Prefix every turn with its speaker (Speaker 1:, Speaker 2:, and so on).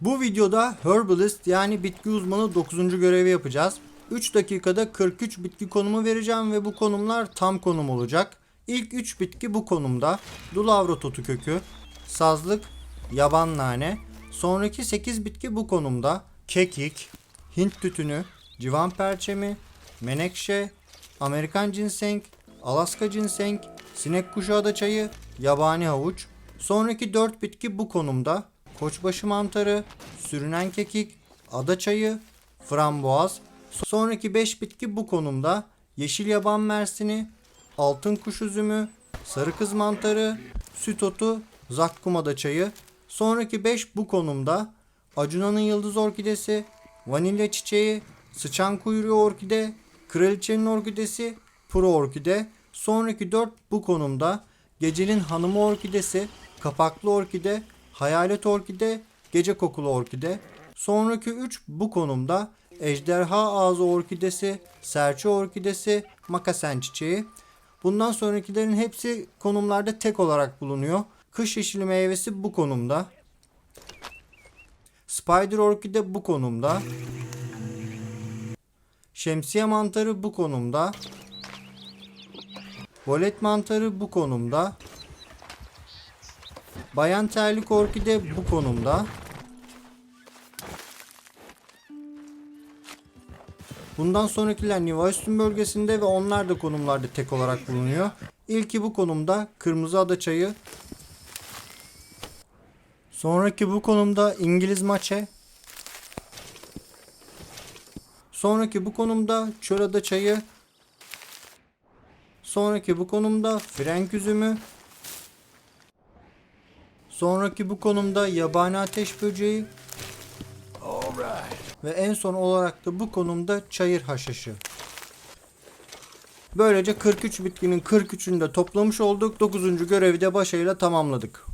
Speaker 1: Bu videoda Herbalist yani bitki uzmanı 9. görevi yapacağız. 3 dakikada 43 bitki konumu vereceğim ve bu konumlar tam konum olacak. İlk 3 bitki bu konumda. Dulavra totu kökü, sazlık, yaban nane. Sonraki 8 bitki bu konumda. Kekik, Hint tütünü, civan perçemi, menekşe, Amerikan ginseng, Alaska ginseng, sinek kuşu ada çayı, yabani havuç. Sonraki 4 bitki bu konumda. Koçbaşı mantarı, sürünen kekik, ada çayı, framboaz. Sonraki 5 bitki bu konumda. Yeşil yaban mersini, altın kuş üzümü, sarı kız mantarı, süt otu, zakkum ada çayı. Sonraki 5 bu konumda. Acuna'nın yıldız orkidesi, vanilya çiçeği, sıçan kuyruğu orkide, kraliçenin orkidesi, pro orkide. Sonraki 4 bu konumda. Gecenin hanımı orkidesi, kapaklı orkide, hayalet orkide, gece kokulu orkide. Sonraki 3 bu konumda. Ejderha ağzı orkidesi, serçe orkidesi, makasen çiçeği. Bundan sonrakilerin hepsi konumlarda tek olarak bulunuyor. Kış yeşili meyvesi bu konumda. Spider orkide bu konumda. Şemsiye mantarı bu konumda. Volet mantarı bu konumda. Bayan terlik orkide bu konumda. Bundan sonrakiler Nivayüstün bölgesinde ve onlar da konumlarda tek olarak bulunuyor. İlki bu konumda Kırmızı Ada çayı. Sonraki bu konumda İngiliz maçe. Sonraki bu konumda Çölada çayı. Sonraki bu konumda Frenk üzümü. Sonraki bu konumda yabani ateş böceği. Ve en son olarak da bu konumda çayır haşhaşı. Böylece 43 bitkinin 43'ünü de toplamış olduk. 9. görevi de başarıyla tamamladık.